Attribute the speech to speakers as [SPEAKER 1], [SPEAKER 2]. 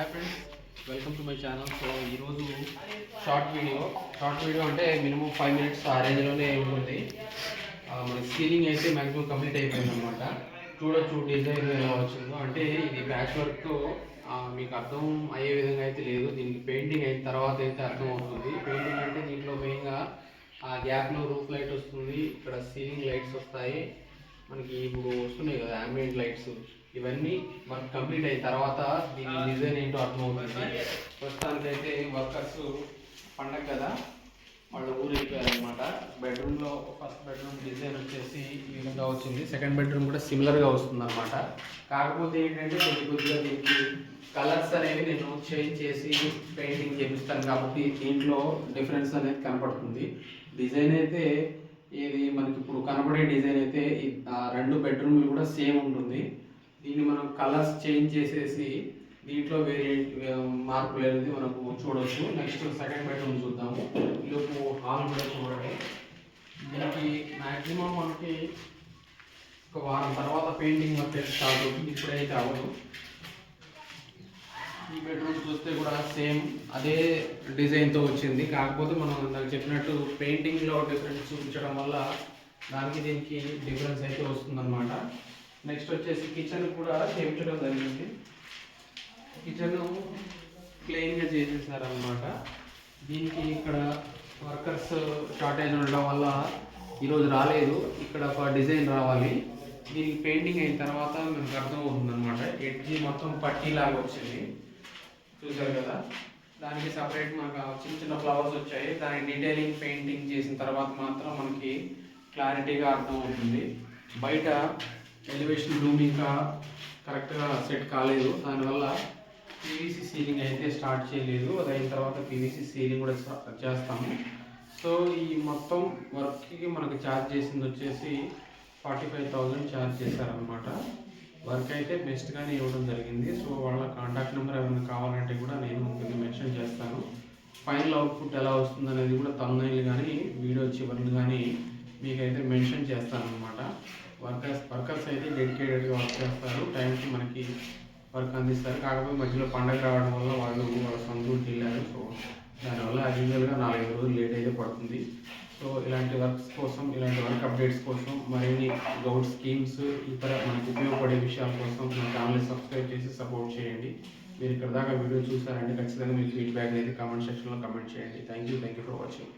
[SPEAKER 1] Hi friends welcome to my channel so ఈరోజు short video short video అంటే minimum five minutes ఆ రేంజ్లోనే ఉంటుంది. మన సీలింగ్ అయితే మ్యాక్సిమం కంప్లీట్ అయిపోయింది అనమాట చూడొచ్చు డిజైన్ ఎలా వచ్చిందో. అంటే ఇది బ్యాచ్ వర్క్ మీకు అర్థం అయ్యే విధంగా అయితే లేదు. దీనికి పెయింటింగ్ అయిన తర్వాత అయితే అర్థం అవుతుంది పెయింటింగ్ అంటే దీంట్లో మెయిన్గా ఆ గ్యాప్లో రూఫ్ లైట్ వస్తుంది. ఇక్కడ సీలింగ్ లైట్స్ వస్తాయి. మనకి ఇప్పుడు వస్తున్నాయి కదా అంబియంట్ లైట్స్ ఇవన్నీ మనకు కంప్లీట్ అయిన తర్వాత దీని డిజైన్ ఏంటో అర్థమవుతుంది. ప్రస్తుతానికైతే వర్కర్స్ పండగ కదా. వాళ్ళు ఊరు వెళ్ళిపోయారనమాట బెడ్రూమ్లో ఫస్ట్ బెడ్రూమ్ డిజైన్ వచ్చేసి ఈ విధంగా వచ్చింది. సెకండ్ బెడ్రూమ్ కూడా సిమిలర్గా వస్తుంది అనమాట కాకపోతే ఏంటంటే కొద్ది కొద్దిగా దీనికి కలర్స్ అనేవి నేను చేంజ్ చేసి పెయింటింగ్ చేపిస్తాను కాబట్టి దీంట్లో డిఫరెన్స్ అనేది కనపడుతుంది. డిజైన్ అయితే ఇది మనకి ఇప్పుడు కనబడే డిజైన్ అయితే ఆ రెండు బెడ్రూమ్లు కూడా సేమ్ ఉంటుంది. దీన్ని మనం కలర్స్ చేంజ్ చేసేసి దీంట్లో వేరియంట్ మార్పులు అనేది మనకు చూడొచ్చు. నెక్స్ట్ సెకండ్ బెడ్రూమ్ చూద్దాము. ఈలోపు హాల్ కూడా చూడండి. దీనికి మ్యాక్సిమం మనకి ఒక వారం తర్వాత పెయింటింగ్ వర్క్ స్టార్ట్ అవుతుంది. ఇప్పుడైతే అవ్వదు. ఈ బెడ్రూమ్ చూస్తే కూడా సేమ్ అదే డిజైన్తో వచ్చింది. కాకపోతే మనం నాకు చెప్పినట్టు పెయింటింగ్లో డిఫరెన్స్ చూపించడం వల్ల దానికి దీనికి డిఫరెన్స్ అయితే వస్తుందన్నమాట. నెక్స్ట్ వచ్చేసి కిచెన్ కూడా చేయించడం జరిగింది. కిచెన్ ప్లెయిన్గా చేసేసారనమాట దీనికి ఇక్కడ వర్కర్స్ షార్టేజ్ ఉండడం వల్ల ఈరోజు రాలేదు. ఇక్కడ ఒక డిజైన్ రావాలి. దీనికి పెయింటింగ్ అయిన తర్వాత మనకు అర్థం అనమాట ఎడ్జి మొత్తం పట్టీలాగా వచ్చింది. చూసారు కదా? దానికి సపరేట్ మనకు చిన్న చిన్న ఫ్లవర్స్ వచ్చాయి. దాని డీటెయిలింగ్ పెయింటింగ్ చేసిన తర్వాత మాత్రం మనకి క్లారిటీగా అర్థమవుతుంది. బయట ఎలివేషన్ రూమ్ ఇంకా కరెక్ట్గా సెట్ కాలేదు. దానివల్ల పీవీసీ సీలింగ్ అయితే స్టార్ట్ చేయలేదు. అది అయిన తర్వాత పీవీసీ సీలింగ్ కూడా స్టార్ట్ చేస్తాము. సో ఈ మొత్తం వర్క్కి మనకు ఛార్జ్ చేసింది వచ్చేసి ఫార్టీ ఫైవ్ థౌజండ్ ఛార్జ్ చేశారనమాట వర్క్ అయితే బెస్ట్గానే ఇవ్వడం జరిగింది. సో వాళ్ళ బ్యాచ్ నెంబర్ ఏమైనా కావాలంటే కూడా నేను కింద మెన్షన్ చేస్తాను. ఫైనల్ అవుట్పుట్ ఎలా వస్తుంది అనేది కూడా తమ్నైల్ కానీ వీడియో చివరిని కానీ మీకైతే మెన్షన్ చేస్తాను అనమాట వర్కర్స్ వర్కర్స్ అయితే డెడికేటెడ్గా వర్క్ చేస్తారు. టైంకి మనకి వర్క్ అందిస్తారు. కాకపోతే మధ్యలో పండగ రావడం వల్ల వాళ్ళు వాళ్ళ సొంత ఊరికి వెళ్ళారు. సో దానివల్ల యూజువల్గా నాలుగైదు రోజులు లేట్ అయితే పడుతుంది. సో ఇలాంటి వర్క్స్ కోసం ఇలాంటి వర్క్ అప్డేట్స్ కోసం మరిన్ని గౌడ్ స్కీమ్స్ ఇతర మనకు విషయాల కోసం మన ఛానల్ని సబ్స్క్రైబ్ చేసి సపోర్ట్ చేయండి. మీరు ఇక్కడ దాకా వీడియో చూసారంటే ఖచ్చితంగా మీ ఫీడ్బ్యాక్ అనేది కామెంట్ సెక్షన్లో కమెంట్ చేయండి. Thank you thank you for watching